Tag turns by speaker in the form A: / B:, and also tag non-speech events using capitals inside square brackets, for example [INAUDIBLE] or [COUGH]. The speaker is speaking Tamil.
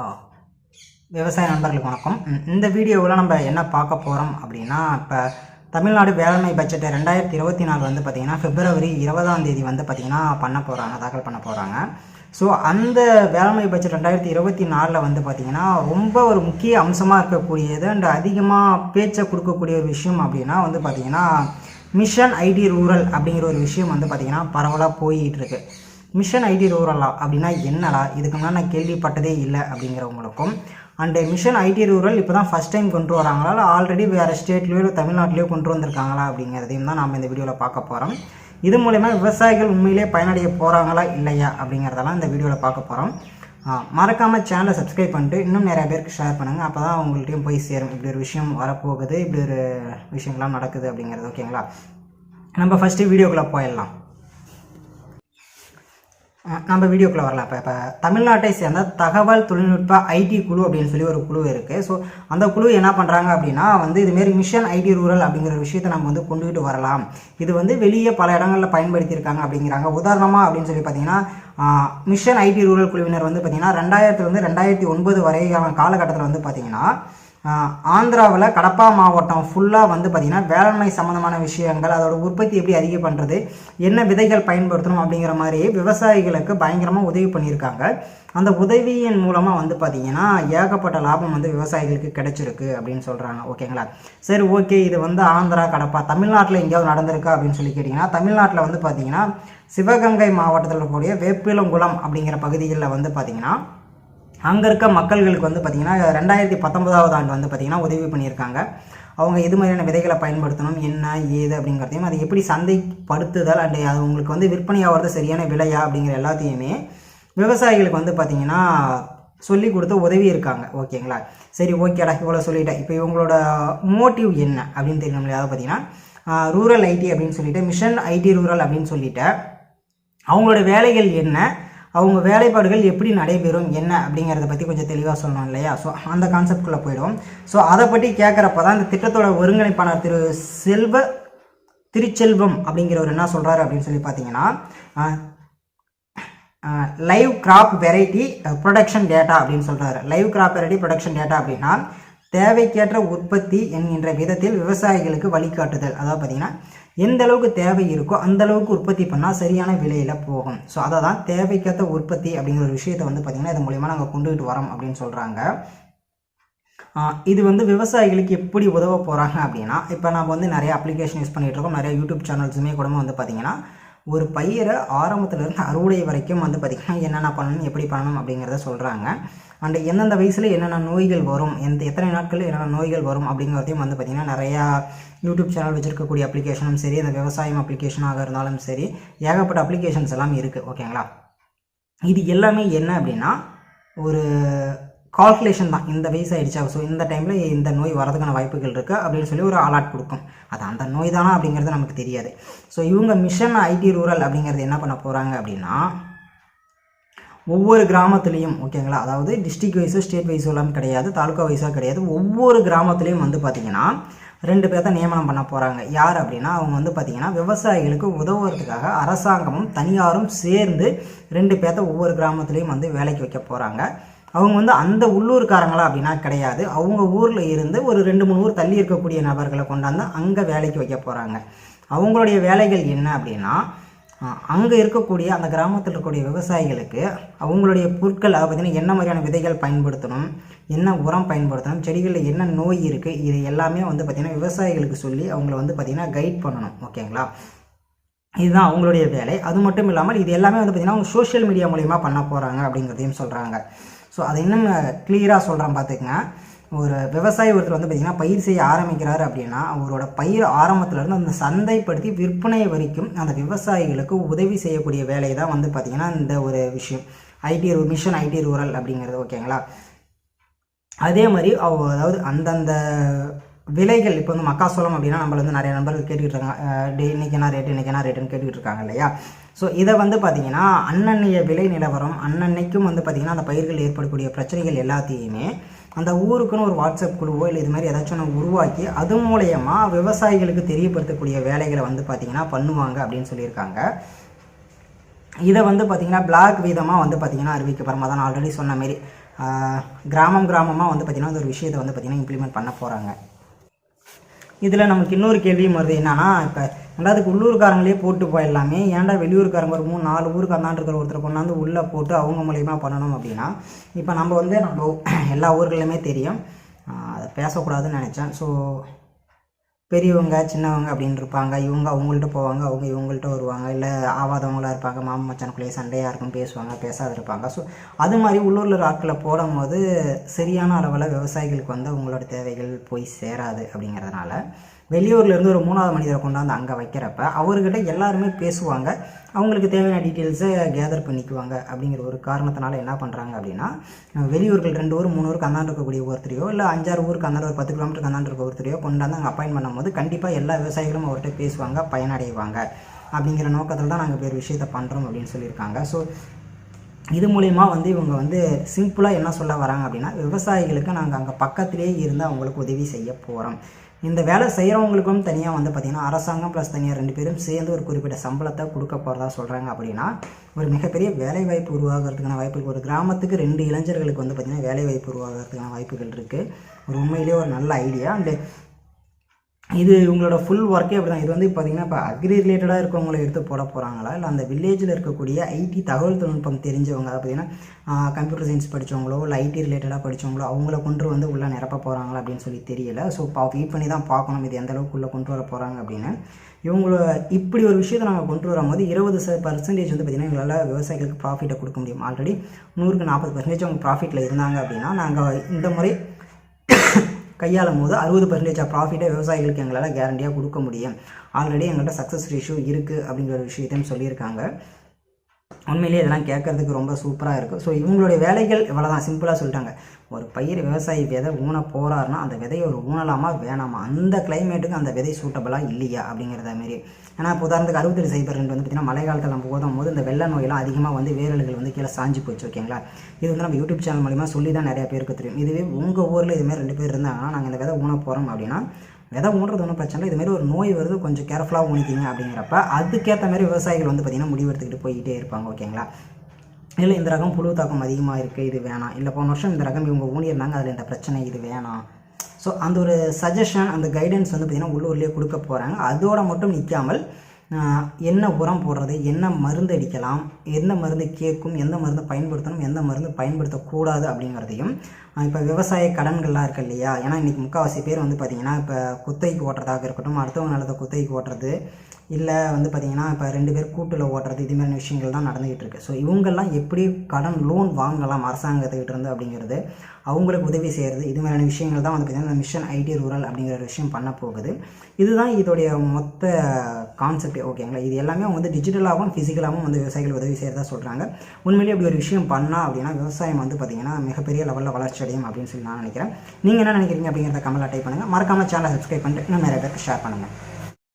A: ஆ, விவசாய நண்பர்களுக்கு வணக்கம். இந்த வீடியோவில் நம்ம என்ன பார்க்க போகிறோம் அப்படின்னா இப்போ தமிழ்நாடு வேளாண்மை பட்ஜெட் ரெண்டாயிரத்தி இருபத்தி நாலு வந்து பார்த்திங்கன்னா பிப்ரவரி இருபதாம் தேதி வந்து பார்த்திங்கன்னா பண்ண போகிறாங்க தாக்கல் பண்ண போகிறாங்க ஸோ அந்த வேளாண்மை பட்ஜெட் ரெண்டாயிரத்தி இருபத்தி நாலில் வந்து பார்த்திங்கன்னா ரொம்ப ஒரு முக்கிய அம்சமாக இருக்கக்கூடியது அண்ட் அதிகமாக பேச்சை கொடுக்கக்கூடிய ஒரு விஷயம் அப்படின்னா வந்து பார்த்திங்கன்னா மிஷன் ஐடி ரூரல் அப்படிங்கிற ஒரு விஷயம் வந்து பார்த்திங்கன்னா பரவலாக போயிட்டுருக்கு மிஷன் ஐடி ரூரலா அப்படின்னா என்னடா? இதுக்கு முன்னாடி நான் கேள்விப்பட்டதே இல்லை அப்படிங்கிறவங்களுக்கும். அண்டு மிஷன் ஐடி ரூரல் இப்போ தான் ஃபஸ்ட் டைம் கொண்டு வராங்களா? இல்லை ஆல்ரெடி வேறு ஸ்டேட்லேயோ இல்லை தமிழ்நாட்டிலேயோ கொண்டு வந்திருக்காங்களா? அப்படிங்கிறதையும் தான் நாம் இந்த வீடியோவில் பார்க்க போகிறோம் இது மூலயமா விவசாயிகள் உண்மையிலே பயனடைய போகிறாங்களா இல்லையா? அப்படிங்கிறதெல்லாம் இந்த வீடியோவில் பார்க்க போகிறோம் மறக்காமல் சேனலை சப்ஸ்கிரைப் பண்ணிட்டு இன்னும் நிறைய பேருக்கு ஷேர் பண்ணுங்கள் அப்போ தான் உங்கள்கிட்டயும் போய் சேரும். இப்படி ஒரு விஷயம் வரப்போகுது இப்படி ஒரு விஷயங்கள்லாம் நடக்குது அப்படிங்கிறது ஓகேங்களா நம்ம ஃபஸ்ட்டு வீடியோக்குள்ளே போயிடலாம். நம்ம வீடியோக்குள்ளே வரலாம். இப்போ இப்போ தமிழ்நாட்டை சேர்ந்த தகவல் தொழில்நுட்ப ஐடி குழு அப்படின்னு சொல்லி ஒரு குழு இருக்குது ஸோ அந்த குழு என்ன பண்ணுறாங்க அப்படின்னா வந்து இதுமாரி மிஷன் ஐடி ரூரல் அப்படிங்கிற ஒரு விஷயத்தை நம்ம வந்து கொண்டுகிட்டு வரலாம். இது வந்து வெளியே பல இடங்களில் பயன்படுத்தியிருக்காங்க அப்படிங்கிறாங்க. உதாரணமாக அப்படின்னு சொல்லி பார்த்தீங்கன்னா மிஷன் ஐடி ரூரல் குழுவினர் வந்து பார்த்தீங்கன்னா ரெண்டாயிரத்துலேருந்து ரெண்டாயிரத்தி ஒன்பது வரையான காலகட்டத்தில் வந்து பார்த்தீங்கன்னா ஆந்திராவில் கடப்பா மாவட்டம் ஃபுல்லாக வந்து பார்த்திங்கன்னா வேளாண்மை சம்மந்தமான விஷயங்கள் அதோட உற்பத்தி எப்படி அதிகம் பண்ணுறது என்ன விதைகள் பயன்படுத்தணும் அப்படிங்கிற மாதிரி விவசாயிகளுக்கு பயங்கரமாக உதவி பண்ணியிருக்காங்க. அந்த உதவியின் மூலமாக வந்து பார்த்திங்கன்னா ஏகப்பட்ட லாபம் வந்து விவசாயிகளுக்கு கிடைச்சிருக்கு அப்படின்னு சொல்கிறாங்க ஓகேங்களா? சரி ஓகே. இது வந்து ஆந்திரா கடப்பா. தமிழ்நாட்டில் எங்கேயாவது நடந்திருக்கா அப்படின்னு சொல்லி கேட்டிங்கன்னா தமிழ்நாட்டில் வந்து பார்த்திங்கன்னா சிவகங்கை மாவட்டத்தில் இருக்கக்கூடிய வேப்பிலங்குளம் அப்படிங்கிற பகுதிகளில் வந்து பார்த்திங்கன்னா அங்கே இருக்க மக்கள்களுக்கு வந்து பார்த்திங்கன்னா ரெண்டாயிரத்தி பத்தொன்பதாவது ஆண்டு வந்து பார்த்திங்கன்னா உதவி பண்ணியிருக்காங்க. அவங்க எது மாதிரியான விதைகளை பயன்படுத்தணும் என்ன ஏது அப்படிங்கிறதையும் அதை எப்படி சந்தைப்படுத்துதல் அண்ட் அது உங்களுக்கு வந்து விற்பனை ஆகிறது சரியான விலையா அப்படிங்கிற எல்லாத்தையுமே விவசாயிகளுக்கு வந்து பார்த்திங்கன்னா சொல்லி கொடுத்து உதவி இருக்காங்க. ஓகேங்களா? சரி ஓகேடா இவ்வளோ சொல்லிட்டேன். இப்போ இவங்களோட மோட்டிவ் என்ன அப்படின்னு தெரியணும் இல்லையா அதாவது பார்த்தீங்கன்னா ரூரல் ஐடி அப்படின்னு சொல்லிட்டு மிஷன் ஐடி ரூரல் அப்படின்னு சொல்லிட்டு அவங்களோட வேலைகள் என்ன அவங்க வேலைப்பாடுகள் எப்படி நடைபெறும் என்ன அப்படிங்கிறத பற்றி கொஞ்சம் தெளிவாக சொல்லணும் இல்லையா? ஸோ அந்த கான்செப்ட்குள்ளே போயிடும் ஸோ அதை பற்றி கேட்குறப்ப தான் இந்த திட்டத்தோட ஒருங்கிணைப்பாளர் திரு செல்வ திருச்செல்வம் அப்படிங்கிறவர் என்ன சொல்கிறாரு அப்படின்னு சொல்லி பார்த்தீங்கன்னா live crop variety production data அப்படின்னு சொல்கிறாரு live crop variety production data அப்படின்னா தேவைக்கேற்ற உற்பத்தி என்கின்ற விதத்தில் விவசாயிகளுக்கு வழிகாட்டுதல். அதாவது பார்த்தீங்கன்னா எந்த அளவுக்கு தேவை இருக்கோ அந்த அளவுக்கு உற்பத்தி பண்ணால் சரியான விலையில் போகும். ஸோ அதை தான் தேவைக்கேற்ற உற்பத்தி அப்படிங்கிற ஒரு விஷயத்தை வந்து பார்த்திங்கன்னா இது மூலிமா நாங்கள் கொண்டுகிட்டு வரோம் அப்படின்னு சொல்கிறாங்க இது வந்து விவசாயிகளுக்கு எப்படி உதவ போகிறாங்க அப்படின்னா இப்போ நம்ம வந்து நிறைய அப்ளிகேஷன் யூஸ் பண்ணிகிட்டு இருக்கோம். நிறைய யூடியூப் சேனல்ஸுமே கூட வந்து பார்த்திங்கன்னா ஒரு பயிரை ஆரம்பத்துலேருந்து அறுவடை வரைக்கும் வந்து பார்த்திங்கன்னா என்னென்ன பண்ணணும் எப்படி பண்ணணும் அப்படிங்கிறத சொல்கிறாங்க அண்ட் எந்தெந்த வயசில் என்னென்ன நோய்கள் வரும் எந்த எத்தனை நாட்கள் என்னென்ன நோய்கள் வரும் அப்படிங்கிறதையும் வந்து பார்த்திங்கன்னா நிறையா யூடியூப் சேனல் வச்சுருக்கக்கூடிய அப்ளிகேஷனும் சரி அந்த விவசாயம் அப்ளிகேஷனாக இருந்தாலும் சரி ஏகப்பட்ட அப்ளிகேஷன்ஸ் எல்லாம் இருக்குது ஓகேங்களா? இது எல்லாமே என்ன அப்படின்னா ஒரு கால்குலேஷன் தான். இந்த வயசு ஆகிடுச்சா ஸோ இந்த டைமில் இந்த நோய் வரதுக்கான வாய்ப்புகள் இருக்குது அப்படின்னு சொல்லி ஒரு அலாட் கொடுக்கும். அது அந்த நோய் தானா அப்படிங்கிறது நமக்கு தெரியாது. ஸோ இவங்க மிஷன் ஐடி ரூரல் அப்படிங்கிறது என்ன பண்ண போகிறாங்க அப்படின்னா ஒவ்வொரு கிராமத்துலேயும் ஓகேங்களா? அதாவது டிஸ்ட்ரிக் வைஸோ ஸ்டேட் வைஸோ எல்லாம் கிடையாது தாலுக்கா வைஸோ கிடையாது. ஒவ்வொரு கிராமத்துலேயும் வந்து பார்த்திங்கன்னா ரெண்டு பேர்த்த நியமனம் பண்ண போகிறாங்க யார் அப்படின்னா அவங்க வந்து பார்த்திங்கன்னா விவசாயிகளுக்கு உதவுறதுக்காக அரசாங்கமும் தனியாரும் சேர்ந்து ரெண்டு பேர்த்த ஒவ்வொரு கிராமத்துலேயும் வந்து வேலைக்கு வைக்க போகிறாங்க அவங்க வந்து அந்த உள்ளூர்காரங்களா அப்படின்னா கிடையாது. அவங்க ஊரில் இருந்து ஒரு ரெண்டு மூணு ஊர் தள்ளி இருக்கக்கூடிய நபர்களை கொண்டாந்து அங்கே வேலைக்கு வைக்க போகிறாங்க அவங்களுடைய வேலைகள் என்ன அப்படின்னா அங்கே இருக்கக்கூடிய அந்த கிராமத்தில் இருக்கக்கூடிய விவசாயிகளுக்கு அவங்களுடைய பொருட்கள் அதை பார்த்தீங்கன்னா என்ன மாதிரியான விதைகள் பயன்படுத்தணும் என்ன உரம் பயன்படுத்தணும் செடிகளில் என்ன நோய் இருக்குது இது எல்லாமே வந்து பார்த்திங்கன்னா விவசாயிகளுக்கு சொல்லி அவங்கள வந்து பார்த்திங்கன்னா கைட் பண்ணணும் ஓகேங்களா? இதுதான் அவங்களுடைய வேலை. அது மட்டும் இல்லாமல் இது எல்லாமே வந்து பார்த்திங்கன்னா அவங்க சோஷியல் மீடியா மூலிமா பண்ண போகிறாங்க அப்படிங்கிறதையும் சொல்கிறாங்க ஸோ அதை இன்னும் கிளியராக சொல்கிறேன் பார்த்துக்கங்க ஒரு விவசாயி ஒருத்தர் வந்து பார்த்திங்கன்னா பயிர் செய்ய ஆரம்பிக்கிறாரு அப்படின்னா அவரோட பயிர் ஆரம்பத்துலேருந்து அந்த சந்தைப்படுத்தி விற்பனை வரைக்கும் அந்த விவசாயிகளுக்கு உதவி செய்யக்கூடிய வேலையை தான் வந்து பார்த்திங்கன்னா இந்த ஒரு விஷயம். ஐடி மிஷன் ஐடி ரூரல் அப்படிங்கிறது ஓகேங்களா? அதே மாதிரி அவ அதாவது அந்தந்த விலைகள் இப்போ வந்து மக்காசோளம் அப்படின்னா நம்மள வந்து நிறைய நண்பர்கள் கேட்டுக்கிட்டு இருக்காங்க. டே இன்னைக்கு என்ன ரேட்டு இன்றைக்கி என்ன ரேட்டுன்னு கேட்டுக்கிட்டு இருக்காங்க இல்லையா? ஸோ இதை வந்து பார்த்தீங்கன்னா அன்னன்னைய விலை நிலவரம் அன்னன்னைக்கும் வந்து பார்த்திங்கன்னா அந்த பயிர்கள் ஏற்படக்கூடிய பிரச்சனைகள் எல்லாத்தையுமே அந்த ஊருக்குன்னு ஒரு வாட்ஸ்அப் குழுவோ இல்லை இது மாதிரி ஏதாச்சும் ஒன்று உருவாக்கி அது மூலயமா விவசாயிகளுக்கு தெரியப்படுத்தக்கூடிய வேலைகளை வந்து பார்த்திங்கன்னா பண்ணுவாங்க அப்படின்னு சொல்லியிருக்காங்க. இதை வந்து பார்த்திங்கன்னா பிளாக் வீதமாக வந்து பார்த்திங்கன்னா அறிவிக்கப்படுறமா அதான் ஆல்ரெடி சொன்ன மாரி கிராமம் கிராமமாக வந்து பார்த்திங்கன்னா அந்த ஒரு விஷயத்தை வந்து பார்த்திங்கன்னா இம்ப்ளிமெண்ட் பண்ண போகிறாங்க இதில் நமக்கு இன்னொரு கேள்வியும் வருது. என்னென்னா இப்போ ரெண்டாவதுக்கு உள்ளூர்காரங்களே போட்டு போயிடலாமே. ஏன்டா வெளியூர்காரங்க ஒரு மூணு நாலு ஊருக்கு அந்தாண்டு இருக்கிற ஒருத்தர் கொண்டாந்து உள்ளே போட்டு அவங்க மூலயமா பண்ணணும் அப்படின்னா இப்போ நம்ம வந்து நம்ம [CLEARS THROAT] எல்லா ஊர்களுமே தெரியும். அதை பேசக்கூடாதுன்னு நினச்சேன். ஸோ பெரியவங்க சின்னவங்க அப்படின்னு இருப்பாங்க. இவங்க அவங்கள்ட்ட போவாங்க அவங்க இவங்கள்ட்ட வருவாங்க. இல்லை ஆவாதவங்களா இருப்பாங்க மாமன் மச்சானுக்குள்ளேயே சண்டையாக இருக்கும் பேசுவாங்க பேசாத இருப்பாங்க. ஸோ அது மாதிரி உள்ளூரில் ஆட்களை போடும் போடும்போது சரியான அளவில் விவசாயிகளுக்கு வந்து அவங்களோட தேவைகள் போய் சேராது அப்படிங்கிறதுனால வெளியூர்லேருந்து ஒரு மூணாவது மனிதரை கொண்டாந்து அங்கே வைக்கிறப்ப அவர்கிட்ட எல்லாருமே பேசுவாங்க. அவங்களுக்கு தேவையான டீட்டெயில்ஸை கேதர் பண்ணிக்குவாங்க அப்படிங்கிற ஒரு காரணத்தினால என்ன பண்ணுறாங்க அப்படின்னா வெளியூர்கள் ரெண்டு ஊர் மூணு ஊருக்கு அந்தாண்டு இருக்கக்கூடிய ஒருத்தரையோ இல்லை அஞ்சாறு ஊருக்கு அந்தாண்டு ஒரு பத்து கிலோமீட்டருக்கு அந்தாண்டு இருக்க ஒருத்தரையோ கொண்டாந்து அங்கே அப்பாயின் பண்ணும்போது கண்டிப்பாக எல்லா விவசாயிகளும் அவர்கிட்ட பேசுவாங்க பயனடைவாங்க அப்படிங்கிற நோக்கத்தில் தான் நாங்கள் பேர் விஷயத்தை பண்ணுறோம் அப்படின்னு சொல்லியிருக்காங்க. ஸோ இது மூலயமா வந்து இவங்க வந்து சிம்பிளாக என்ன சொல்ல வராங்க அப்படின்னா விவசாயிகளுக்கு நாங்கள் அங்கே பக்கத்திலேயே இருந்து அவங்களுக்கு உதவி செய்ய போகிறோம் இந்த வேலை செய்கிறவங்களுக்கும் தனியாக வந்து பார்த்திங்கன்னா அரசாங்கம் ப்ளஸ் தனியாக ரெண்டு பேரும் சேர்ந்து ஒரு குறிப்பிட்ட சம்பளத்தை கொடுக்க போகிறதா சொல்கிறாங்க அப்படின்னா ஒரு மிகப்பெரிய வேலை வாய்ப்பு உருவாகிறதுக்கான வாய்ப்புகள் ஒரு கிராமத்துக்கு ரெண்டு இளைஞர்களுக்கு வந்து பார்த்திங்கன்னா வேலை வாய்ப்பு உருவாகிறதுக்கான வாய்ப்புகள் இருக்குது ஒரு உண்மையிலேயே ஒரு நல்ல ஐடியா அண்டு இது உங்களோட ஃபுல் ஒர்க்கே அப்படி தான் இது வந்து பார்த்தீங்கன்னா இப்போ அக்ரி ரிலேட்டடாக இருக்கவங்களை எடுத்து போட போகிறாங்களா இல்லை அந்த வில்லேஜில் இருக்கக்கூடிய ஐடி தகவல் தொழில்நுட்பம் தெரிஞ்சவங்க பார்த்தீங்கன்னா கம்ப்யூட்டர் சயின்ஸ் படித்தவங்களோ இல்லை ஐடி ரிலேட்டடாக படித்தவங்களோ அவங்கள கொண்டு வந்து உள்ளே நிரப்ப போகிறாங்களா அப்படின்னு சொல்லி தெரியல. ஸோ பா வெயிட் பண்ணி தான் பார்க்கணும். இது எந்த அளவுக்கு உள்ளே கொண்டு வர போகிறாங்க அப்படின்னு. இவங்கள இப்படி ஒரு விஷயத்தை நாங்கள் கொண்டு வரும்போது இருபது ச பர்சன்டேஜ் வந்து பார்த்திங்கன்னா எங்களால் விவசாயிகளுக்கு ப்ராஃபிட்டை கொடுக்க முடியும். ஆல்ரெடி நூறுக்கு நாற்பது பர்சன்டேஜ் அவங்க ப்ராஃபிட்டில் இருந்தாங்க அப்படின்னா நாங்கள் இந்த முறை கையாளும் போது அறுபது பர்சன்டேஜ் ஆஃப் ப்ராஃபிட்டை விவசாயிகளுக்கு எங்களால் கேரண்டியாக கொடுக்க முடியும். ஆல்ரெடி எங்கள்கிட்ட சக்ஸஸ் ரேஷியோ இருக்குது அப்படிங்கிற ஒரு விஷயத்தையும் சொல்லியிருக்காங்க. உண்மையிலேயே இதெல்லாம் கேட்கறதுக்கு ரொம்ப சூப்பராக இருக்கும் ஸோ இவங்களுடைய வேலைகள் இவ்வளோ தான் சிம்பிளாக சொல்லிட்டாங்க. ஒரு பயிர் விவசாயி விதை ஊன போகிறாருன்னா அந்த விதையை ஒரு ஊனலாமா வேணாமா? அந்த கிளைமேட்டுக்கு அந்த விதை சூட்டபுளாக இல்லையா? அப்படிங்கிறத மாரி. ஏன்னா இப்போ உதாரணத்துக்கு அறுபத்தெட்டு சைபர் ரெண்டு வந்து பார்த்திங்கன்னா மழை காலத்தில் நம்ம போதும் போது இந்த வெள்ள நோயெல்லாம் அதிகமாக வந்து வேரல்கள் வந்து கீழே சாஞ்சு போச்சு ஓகேங்களா இது வந்து நம்ம யூடியூப் சேனல் மூலிமா சொல்லி தான் நிறையா பேருக்கு தெரியும். இதுவே உங்கள் ஊரில் இதுமாதிரி ரெண்டு பேர் இருந்தாங்கன்னா நாங்கள் இந்த விதை ஊன போகிறோம் அப்படின்னா விதை ஊன்றது ஒன்றும் பிரச்சனை இல்லை. இதுமாரி ஒரு நோய் வருது கொஞ்சம் கேர்ஃபுல்லாக ஊனிக்கிங்க அப்படிங்கிறப்ப அதுக்கேற்ற மாதிரி விவசாயிகள் வந்து பார்த்திங்கன்னா முடிவு எடுத்துக்கிட்டு போய்கிட்டே இருப்பாங்க ஓகேங்களா? இல்லை இந்த ரகம் புழு தாக்கம் அதிகமாக இருக்குது இது வேணாம். இல்லை போன வருஷம் இந்த ரகம் இவங்க ஊனியிருந்தாங்க அதில் இந்த பிரச்சனை இது வேணாம். ஸோ அந்த ஒரு சஜஷன் அந்த கைடன்ஸ் வந்து பார்த்திங்கன்னா உள்ளூர்லேயே கொடுக்க போகிறாங்க அதோட மட்டும் நிற்காமல் என்ன உரம் போடுறது என்ன மருந்து அடிக்கலாம் எந்த மருந்து கேட்கும் எந்த மருந்து பயன்படுத்தணும் எந்த மருந்து பயன்படுத்தக்கூடாது அப்படிங்கிறதையும் இப்போ விவசாய கடன்கள்லாம் இருக்கு இல்லையா? ஏன்னா இன்றைக்கி முக்கால்வாசி பேர் வந்து பார்த்திங்கன்னா இப்போ குத்தைக்கு ஓட்டுறதாக இருக்கட்டும் அடுத்தவங்க நிலத்தை குத்தைக்கு ஓட்டுறது இல்லை வந்து பார்த்திங்கன்னா இப்போ ரெண்டு பேர் கூட்டில் ஓட்டுறது இதுமாதிரி விஷயங்கள் தான் நடந்துகிட்டு இருக்கு. ஸோ இவங்கெல்லாம் எப்படி கடன் லோன் வாங்கலாம் அரசாங்கத்துக்கிட்ட இருந்து அப்படிங்கிறது அவங்களுக்கு உதவி செய்கிறது இது மாதிரியான விஷயங்கள் தான் வந்து பார்த்திங்கன்னா இந்த மிஷன் ஐடி ரூரல் அப்படிங்கிற ஒரு விஷயம் பண்ண போகுது. இதுதான் இதோடைய மொத்த கான்செப்ட் ஓகேங்களா இது எல்லாமே அவங்க வந்து டிஜிட்டலாகவும் ஃபிசிக்கலாகவும் வந்து விவசாயிகள் உதவி செய்கிறதா சொல்கிறாங்க உண்மையிலேயே அப்படி ஒரு விஷயம் பண்ணால் அப்படின்னா விவசாயம் வந்து பார்த்திங்கன்னா மிகப்பெரிய லெவலில் வளர்ச்சி அடையும் அப்படின்னு சொல்லி நான் நினைக்கிறேன். நீங்கள் என்ன நினைக்கிறீங்க அப்படிங்கிறத கமலாக டைப் பண்ணுங்கள் மறக்காமல் சேனலை சப்ஸ்கிரைப் பண்ணிட்டு இன்னும் நிறைய பேருக்கு ஷேர் பண்ணுங்கள்